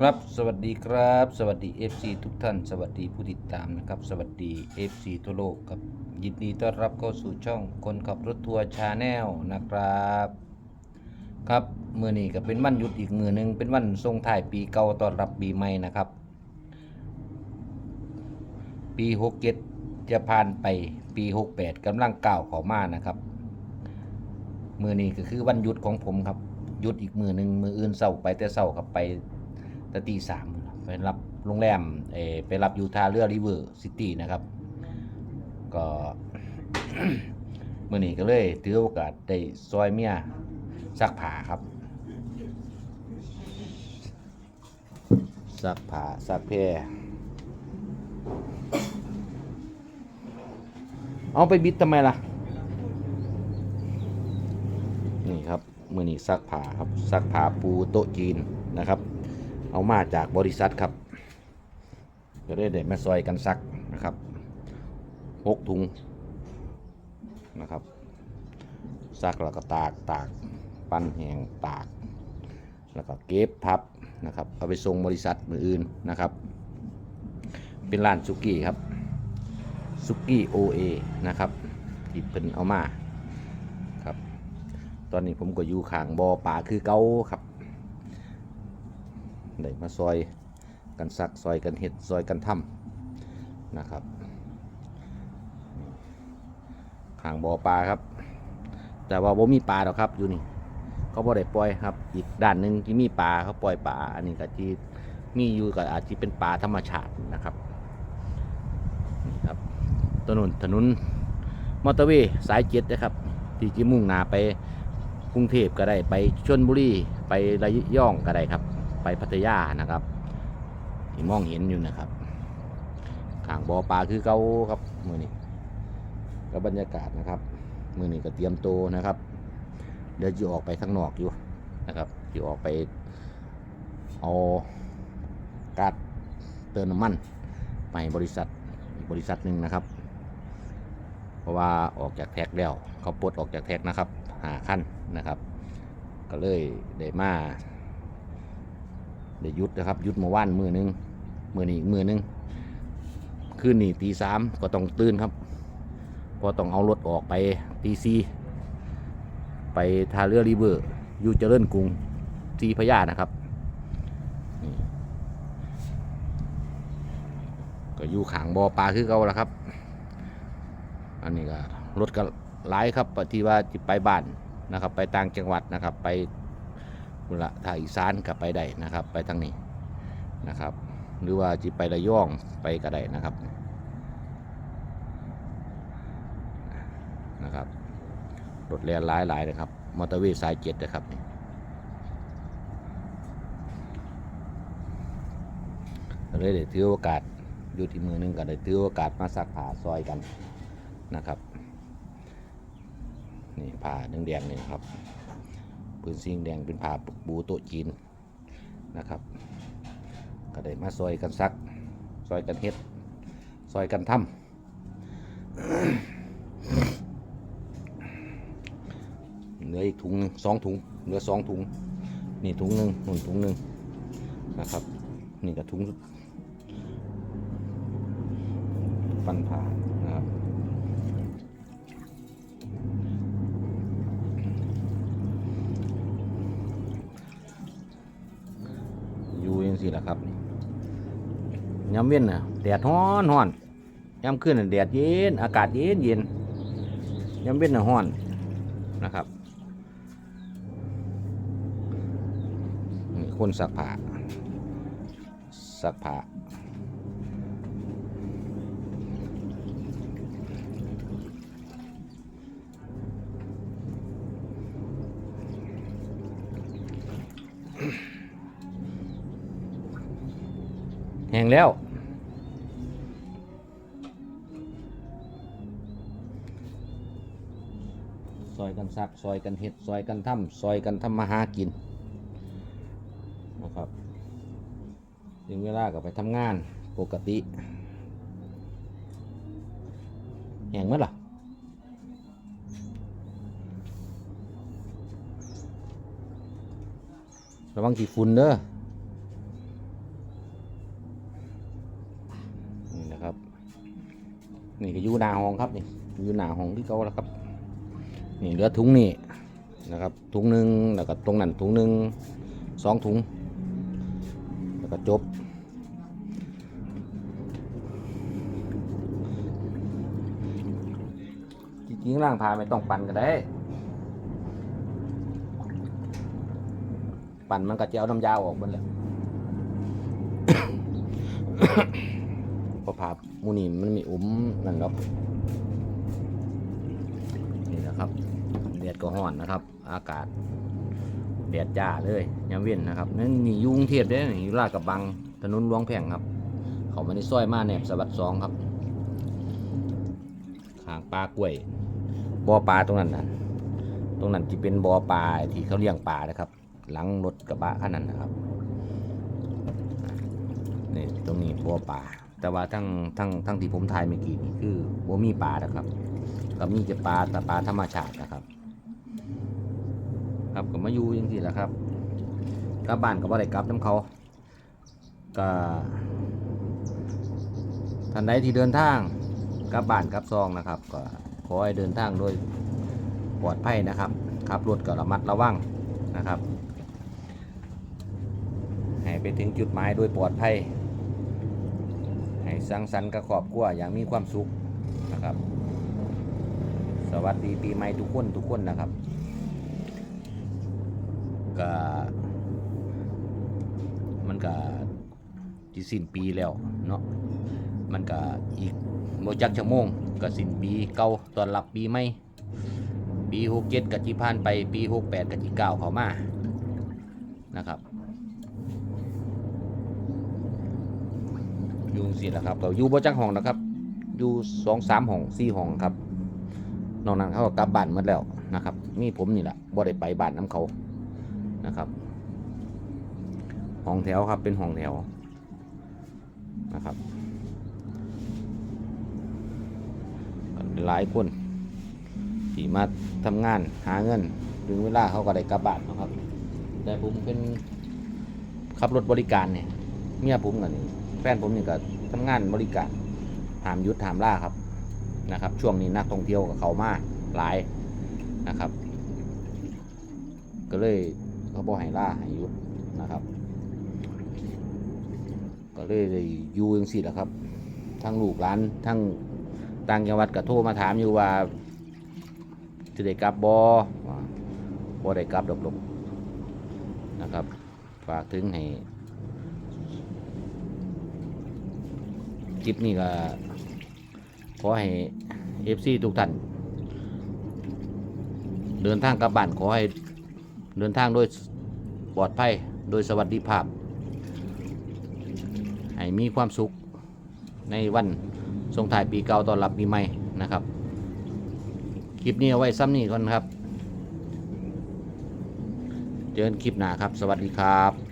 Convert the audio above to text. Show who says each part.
Speaker 1: ครับสวัสดีครับ สวัสดี FC ทุกท่าน สวัสดีผู้ติดตามนะครับ สวัสดี FC ทั่วโลกครับยินดีต้อนรับเข้าสู่ช่องคนขับรถทัวร์ชาแนลนะครับ ครับมือนี้ก็เป็นวันหยุดอีกมือหนึ่งเป็นวันส่งท้ายปีเก่าต้อนรับปีใหม่นะครับ ปี67จะผ่านไปปี68กำลังก้าวข้ามานะครับ มือนี้ก็คือวันหยุดของผมครับหยุดอีกมือหนึ่งมืออื่นเศร้าไปแต่เศร้าครับไป ตตีสามไปรับโรงแรมเอไปรับยูทาเรือริเวอร์ซิตี้นะครับ ก็เมื่อนี้ก็เลยถือโอกาสได้ซอยเมียซักผ้าครับซักผ้าซักแพรเอาไปบิดทำไมล่ะ นี่ครับมือนี้ซักผ้าครับซักผ้าปูโต๊ะจีน เอามาจากบริษัทครับก็ได้เด็ดมาซอยกันซักนะครับหกถุงนะครับซักแล้วก็ตากตากปั้นแหงตาก แล้วก็เก็บพับนะครับเอาไปส่งบริษัทมืออื่นนะครับ เป็นร้านซุกี้ครับซุกี้โอเอนะครับที่เป็นเอามาครับ ตอนนี้ผมก็อยู่ข้างบ่อป่าคือเก่าครับ มาซอยกันซักซอยกันเห็ดซอยกันทำนะครับข้างบ่อปลาครับ แต่ว่าบ่มีปลาหรอกครับอยู่นี่เขาบ่ได้ปล่อยครับ อีกด้านหนึ่งที่มีปลาเขาปล่อยปลาอันนี้ก็ที่มีอยู่ก็อาจจะเป็นปลาธรรมชาตินะครับนี่ครับถนนถนนมอเตอร์เวย์สายเจ็ดนะครับ ที่จะมุ่งหน้าไปกรุงเทพก็ได้ไปชลบุรีไประยองก็ได้ครับ ไปพัทยานะครับที่มองเห็นอยู่นะครับข้างบ่อปลาคือเก่าครับมือนี้ก็บรรยากาศนะครับ มือนี้ก็เตรียมตัวนะครับ เดี๋ยวจะออกไปข้างนอกอยู่นะครับจะออกไปเอาการ์ดเติมน้ำมันไปบริษัทบริษัทหนึ่งนะครับ เพราะว่าออกจากแท็กแล้วเขาปลดออกจากแท็กนะครับหาขั้นนะครับ ก็เลยได้มา ได้หยุดนะครับยุดมาว่านมือหนึงมือนี้อีกมือหนึงคืนนี้ตีสามก็ต้องตื่นครับพอต้องเอารถออกไปตีซีไปทาเรือรีเวอร์อยู่เจริญกรุงซีพญานะครับก็อยู่ขางบ่อปลาคือเก่าแล้วครับ อันนี้ก็รถก็หลายครับที่ว่าจะไปบ้านนะครับ ไปต่างจังหวัดนะครับ ไป พุ่นละทางอีสานกับไปได้นะครับ ไปทางนี้นะครับ หรือว่าจะไประยองไปก็ได้นะครับนะครับรถแล่นหลายหลายนะครับ มอเตอร์เวย์สายเจ็ดนะครับนี่เลยได้ถือโอกาสอยู่ที่มือหนึงก็ได้ถือโอกาสมาซักผ้าซอยกันนะครับ นี่ผ้าแดงๆนี่ครับ ปืนซิงแดงเป็นผ้าปูโตจีนนะครับ ก็ได้มาซอยกันซักซอยกันเฮ็ดซอยกันทำเหลืออีกถุงนึงสองถุงเหลือสองถุง นี่ถุงหนึ่งนุ่นถุงหนึ่งนะครับ นี่ก็ถุง ปันผ่าี่ละครับย้ำเว้นน่ะแดดฮ้อนฮ้อนย้ำขึ้นน่ะแดดเย็น อากาศเย็นเย็นย้ำเว้นน่ะฮ้อนนะครับนี่คนสักผ้าสักผ้า แห้งแล้วซอยกันซักซอยกันเห็ดซอยกันทำซอยกันทำมาหากินนะครับถึงเวลาก็ไปทำงานปกติแห้งมั้ยล่ะระวังขี้ฝุ่นเด้อ นี่ก็อยู่หน้าห้องครับนี่อยู่หน้าห้องที่เขาแล้วครับ นี่เหลือถุงนี่นะครับถุงหนึ่งแล้วก็ตรงนั้นถุงหนึ่งสองถุง แล้วก็จบจริงๆล่างพาไม่ต้องปั่นก็ได้ ปั่นมันก็จะเอาน้ำยาออกหมดแหล้ว พอผ่ามูนี่มันมีอุ้มนั่นหรอกนี่นะครับแดดก็ห้อนนะครับ อากาศแดดจ้าเลยยามเว้นนะครับนั่นมียุงเทียบได้นี่อยู่ลาดกระบังถนนหลวงแพ่งครับ เขามาในซอยมาแนบสวัสดสองครับขางปลากล้วยบ่อปลาตรงนั้นนะตรงนั้นที่เป็นบ่อปลาที่เขาเลี้ยงปลานะครับ หลังรถกระบะคันนั้นนะครับนี่ตรงนี้บ่อปลา แต่ว่าทั้งทั้งทั้งที่ผมถ่ายเมื่อกี้นี่คือบ่มีปลานะครับก็มีแต่ปลาแต่ปลาธรรมชาตินะครับ ครับก็มาอยู่ยังสิแหละครับกลับบ้านก็บ่ได้กลับน้ำเขาก็ท่านใดที่เดินทางกลับบ้านกลับซองนะครับ ก็ขอให้เดินทางโดยปลอดภัยนะครับขับรถก็ระมัดระวังนะครับให้ไปถึงจุดหมายโดยปลอดภัย ให้สังสรรค์กับครอบครัวอย่างมีความสุขนะครับ สวัสดีปีใหม่ทุกคนทุกคนนะครับก็มันก็จีสิ้นปีแล้วเนาะมันก็อีกโมจักชั่วโมงก็สิ้นปีเก่าตอนรับปีใหม่ปีหกเจ็ดกับจีผ่านไปปีหกแปดกับจีเก้าเข้ามานะครับ อยู่สี่หละครับก็อยู่บ่จักห้องนะครับ อยู่สองสามห้องสี่ห้องครับนอกนั้นเขาก็กลับบ้านหมดแล้วนะครับมีผมนี่แหละบ่ได้ไปบ้านน้ำเขานะครับห้องแถวครับเป็นห้องแถวนะครับหลายคนที่มาทำงานหาเงินถึงเวลาเขาก็ได้กลับบ้านนะครับ แต่ผมเป็นขับรถบริการเนี่ยเมียผมกับนี่ ฟนผมนี่ก็ทำงานบริการถามยุทธถามล่าครับนะครับ ช่วงนี้นักท่องเที่ยวกับเขามาหลายนะครับ ก็เลยเขาบอกให้ล่าให้ยุดนะครับ ก็เลยได้อยู่ยังสิแหละครับ ทั้งลูกหลานทั้งต่างจังหวัดก็โทรมาถามอยู่ว่าจะได้กลับบอ่บอได้กลับดอกลงนะครับ ฝากถึงให้ คลิปนี้ก็ขอให้เอฟซีทุกท่านเดินทางกลับบ้านขอให้เดินทางโดยปลอดภัยโดยสวัสดิภาพ ให้มีความสุขในวันส่งท้ายปีเก่าต้อนรับปีใหม่นะครับ คลิปนี้เอาไว้ซ้ำนี้ก่อนครับ เจอกันคลิปหน้าครับ สวัสดีครับ